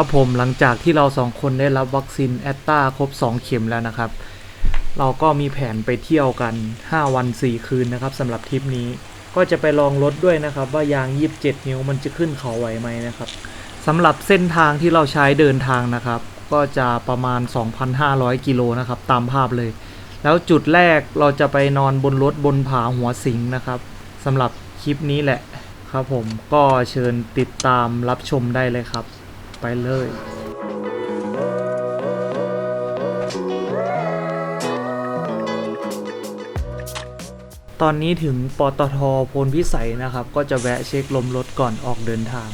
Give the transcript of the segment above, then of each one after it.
ครับผมหลังจากที่เราสองคนได้รับวัคซีนแอตตาครบ 2 เข็มแล้วนะครับ เราก็มีแผนไปเที่ยวกัน 5 วัน 4 คืนนะครับสำหรับทริปนี้ก็จะไปลองรถด้วยนะครับ ว่ายาง 27 นิ้วมันจะขึ้นเขาไหวไหมนะครับสำหรับเส้นทางที่เราใช้เดินทางนะครับ ก็จะประมาณ 2,500 กิโลนะครับตามภาพเลย แล้วจุดแรกเราจะไปนอนบนรถบนผาหัวสิงนะครับสำหรับคลิปนี้แหละครับผมก็เชิญติดตามรับชมได้เลยครับ ไปเลยตอนนี้ถึงปตทพลพิสัยนะครับ ก็จะแวะเช็คลมรถก่อนออกเดินทาง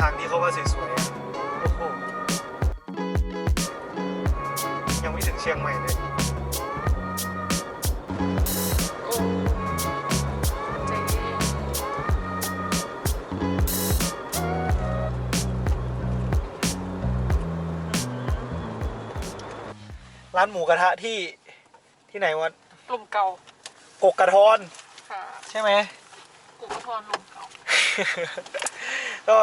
ทางที่เขาว่าสวยๆอะโอ้โหยังไม่ถึงเชียงใหม่เลย โอ้ใจเย็นร้านหมูกระทะที่ที่ไหนวะลมเก่า กกกระทอนค่ะ ใช่ไหม กุกทอนลมเก่า ก็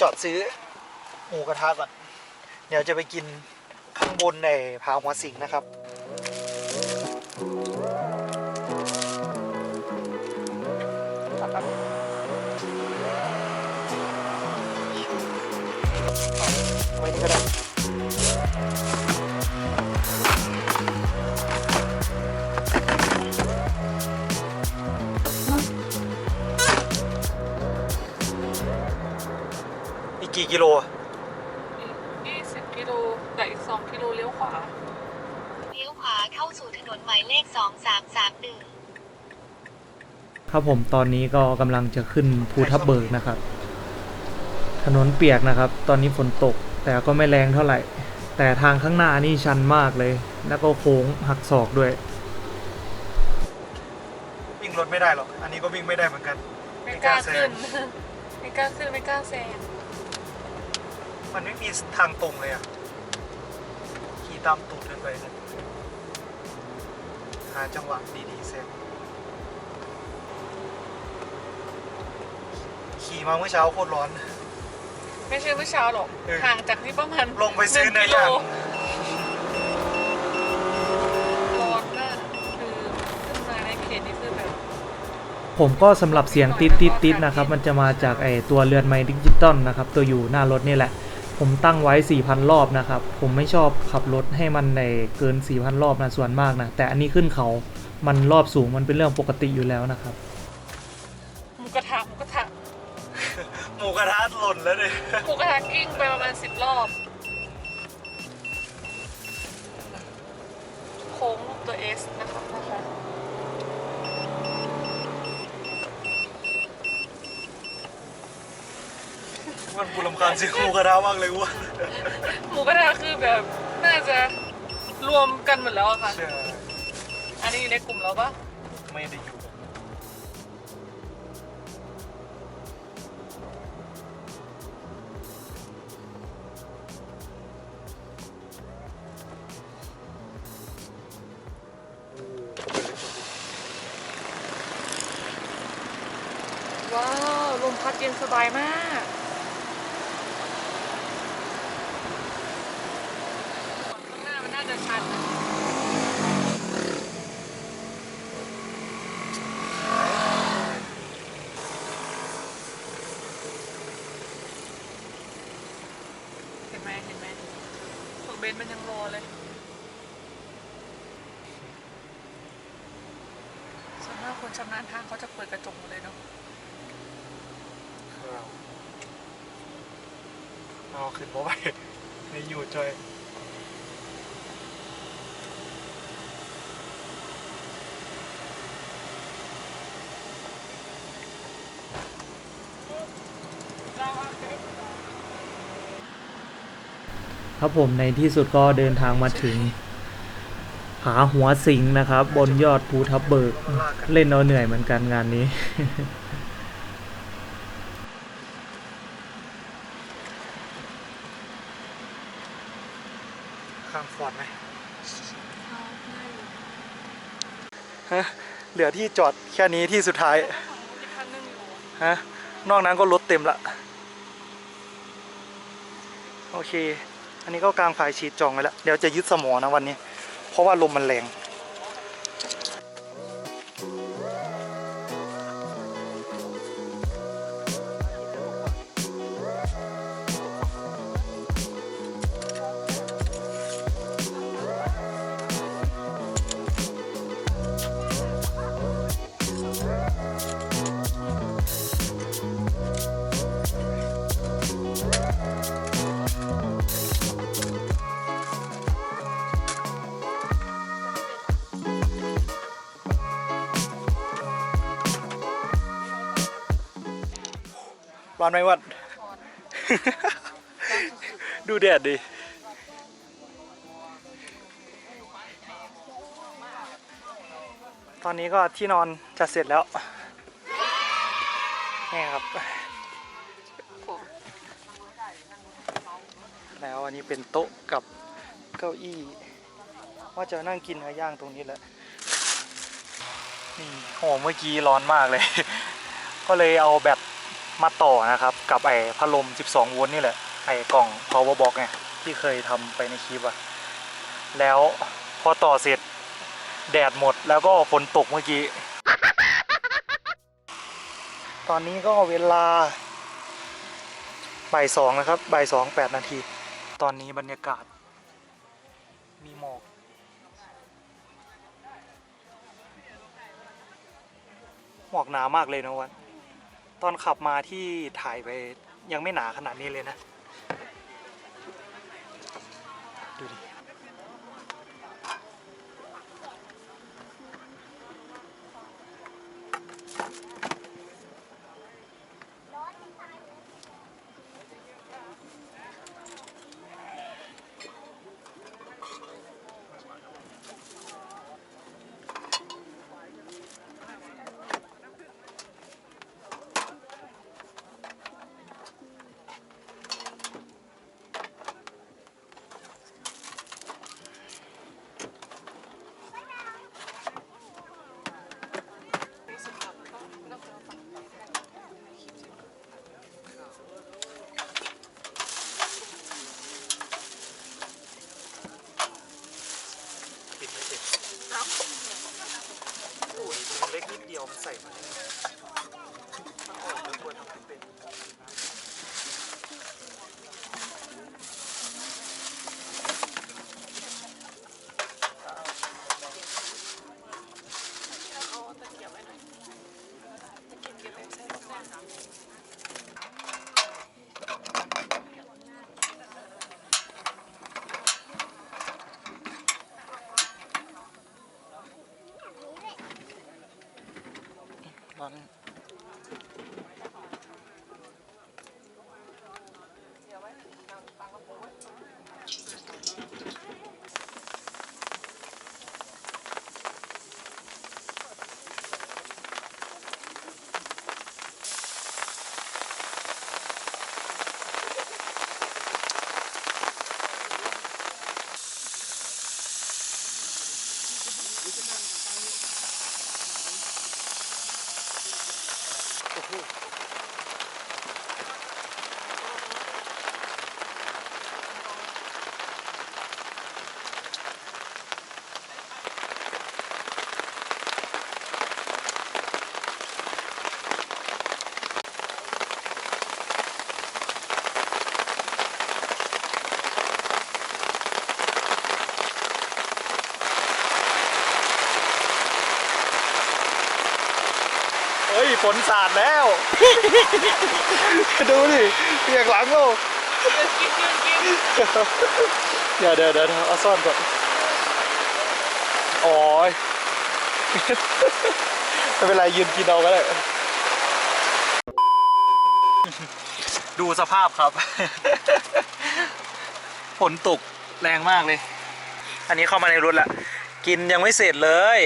จอดซื้อหมูกระทะก่อน เดี๋ยวจะไปกินข้างบนในพาหัวสิงนะครับ กกี่กิโลอะยี่สิบกิโลแต่อีกสองกิโลเลี้ยวขวา เลี้ยวขวาเข้าสู่ถนนหมายเลข 2331 ครับผมตอนนี้ก็กำลังจะขึ้นภูทับเบิกนะครับ ถนนเปียกนะครับ ตอนนี้ฝนตกแต่ก็ไม่แรงเท่าไหร่ แต่ทางข้างหน้านี่ชันมากเลย แล้วก็โค้งหักศอกด้วย วิ่งรถไม่ได้หรอก อันนี้ก็วิ่งไม่ได้เหมือนกันไม่กล้าขึ้น ไม่กล้าขึ้นไม่กล้าแซง มันไม่มีทางตรงเลยอะ ขี่ตามตูดเดินไปนะหาจังหวะดีๆเซฟขี่มาเมื่อเช้าโคตรร้อน ไม่ใช่เมื่อเช้าหรอก เออ ห่างจากนี่ประมาณลงไปซื้อหเนื้งกิโลอย่างร้อนมากคือขึ้นมาในเขตนี้คือแบบผมก็สำหรับเสียงติดติดติดนะครับ มันจะมาจากไอตัวเรือนไม้ดิจิตอลนะครับ ตัวอยู่หน้ารถนี่แหละ ผมตั้งไว้ 4,000 รอบนะครับ ผมไม่ชอบขับรถให้มันในเกิน 4,000 รอบนะส่วนมากนะ แต่อันนี้ขึ้นเขา มันรอบสูงมันเป็นเรื่องปกติอยู่แล้วนะครับหมูกระทะหมูกระทะหมูกระทะหล่นแล้วเลยหมูกระทะกิ้งไปประมาณสิบรอบ โค้งรูปตัวเอสนะคะนะคะ มันกูรำคาญซื้อหมูกระทะมากเลยอ้วหมูกระทะคือแบบน่าจะรวมกันหมดแล้วอะค่ะ ใช่อันนี้อยู่ในกลุ่มเราปะไม่ได้อยู่ว้าว ลมพัดเย็นสบายมากข้างหน้ามันน่าจะชันนะเห็นไหมเห็นไหมของเบนซ์มันยังรอเลย ชำนาญทางเขาจะเปิดกระจกหมดเลยเนาะเอาขึ้นเพราะว่าในอยู่จอยครับผมในที่สุดก็เดินทางมาถึง ผาหัวสิงนะครับ บนยอดภูทับเบิก เล่นเอาเหนื่อยเหมือนกันงานนี้ข้ามฟอร์ดไหมฮะเหลือที่จอดแค่นี้ที่สุดท้ายอีกคันนึงอยู่ฮะนอกนั้นก็รถเต็มละโอเค อันนี้ก็กลางฝ่ายฉีดจองไว้แล้ว เดี๋ยวจะยึดสมอนะวันนี้ เพราะว่าลมมันแรง ร้อนไหมวัด ดูแดดดิตอนนี้ก็ที่นอนจะเสร็จแล้ว นี่ครับ แล้วอันนี้เป็นโต๊ะกับเก้าอี้ ว่าจะนั่งกินเนื้อย่างตรงนี้แหละ นี่โหเมื่อกี้ร้อนมากเลย ก็เลยเอาแบต มาต่อนะครับ กับไอ้พัดลม 12 โวลต์นี่แหละ ไอ้กล่อง power box ไงที่เคยทำไปในคลิปอะแล้วพอต่อเสร็จแดดหมดแล้วก็ฝนตกเมื่อกี้ ตอนนี้ก็เวลาบ่ายสองนะครับบ่ายสองแปดนาที ตอนนี้บรรยากาศ มีหมอกหมอกหนามากเลยนะวัน ตอนขับมาที่ถ่ายไปยังไม่หนาขนาดนี้เลยนะ ฝนสาดแล้ว ดูดิเปียกหลังเรายืนกินยืนกินเดี๋ยวเดี๋ยวเดี๋ยวเอาซ่อนก่อนโอ้ยไม่เป็นไรยืนกินเอาก็ได้ดูสภาพครับ ฝนตกแรงมากเลย อันนี้เข้ามาในรถละ กินยังไม่เสร็จเลย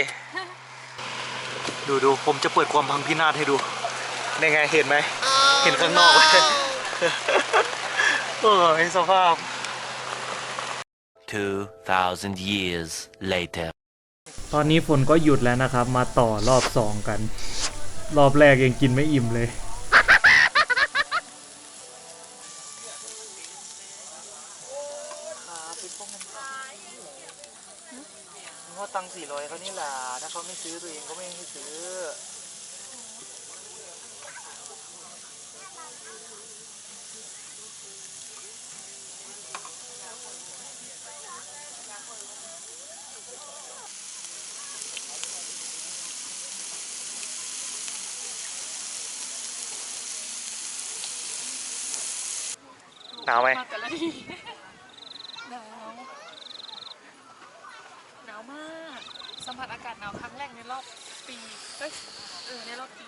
ดูดูผมจะเปิดความพังพินาศให้ดูในไงเห็นไหม เห็นข้างนอกไหมเออเห็นสภาพ 2,000 years later. ตอนนี้ฝนก็หยุดแล้วนะครับ มาต่อรอบสองกัน รอบแรกยังกินไม่อิ่มเลย ซื้อตัวเองก็ไม่ให้ซื้อหนาวไหม มาแต่ละทีหนาวหนาวมาก สัมผัสอากาศหนาวครั้งแรกในรอบปีเฮ้ยเออในรอบปี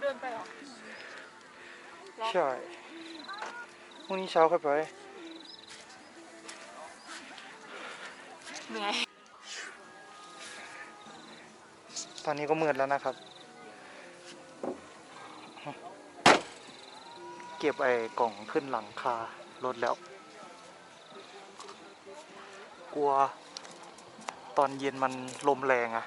เดินไปเหรอใช่พรุ่งนี้เช้าค่อยไปเหนื่อยตอนนี้ก็มืดแล้วนะครับ เก็บไอ้กล่องขึ้นหลังคารถแล้ว กลัว ตอนเย็นมันลมแรงอะ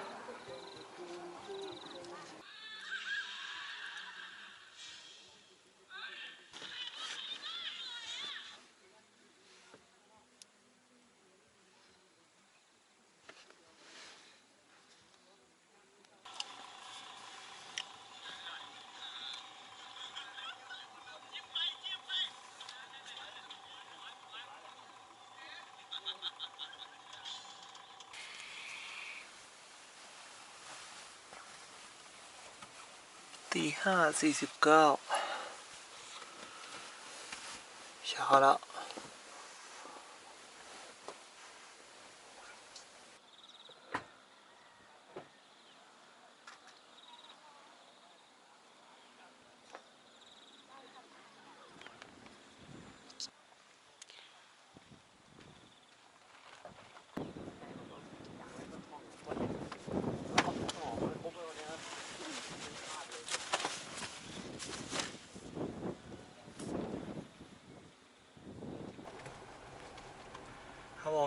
ตีห้าสี่สิบเก้าเช้าแล้ว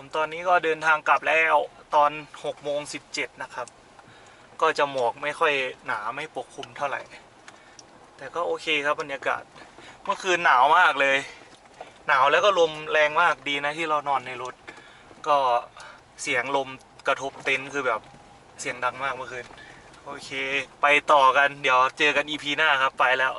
ผมตอนนี้ก็เดินทางกลับแล้วตอน6โมง17 นะครับ ก็จะหมอกไม่ค่อยหนาไม่ปกคลุมเท่าไหร่ แต่ก็โอเคครับบรรยากาศ เมื่อคืนหนาวมากเลย หนาวแล้วก็ลมแรงมากดีนะที่เรานอนในรถ ก็เสียงลมกระทบเต็นท์คือแบบเสียงดังมากเมื่อคืน โอเค ไปต่อกันเดี๋ยวเจอกัน EP หน้าครับไปแล้ว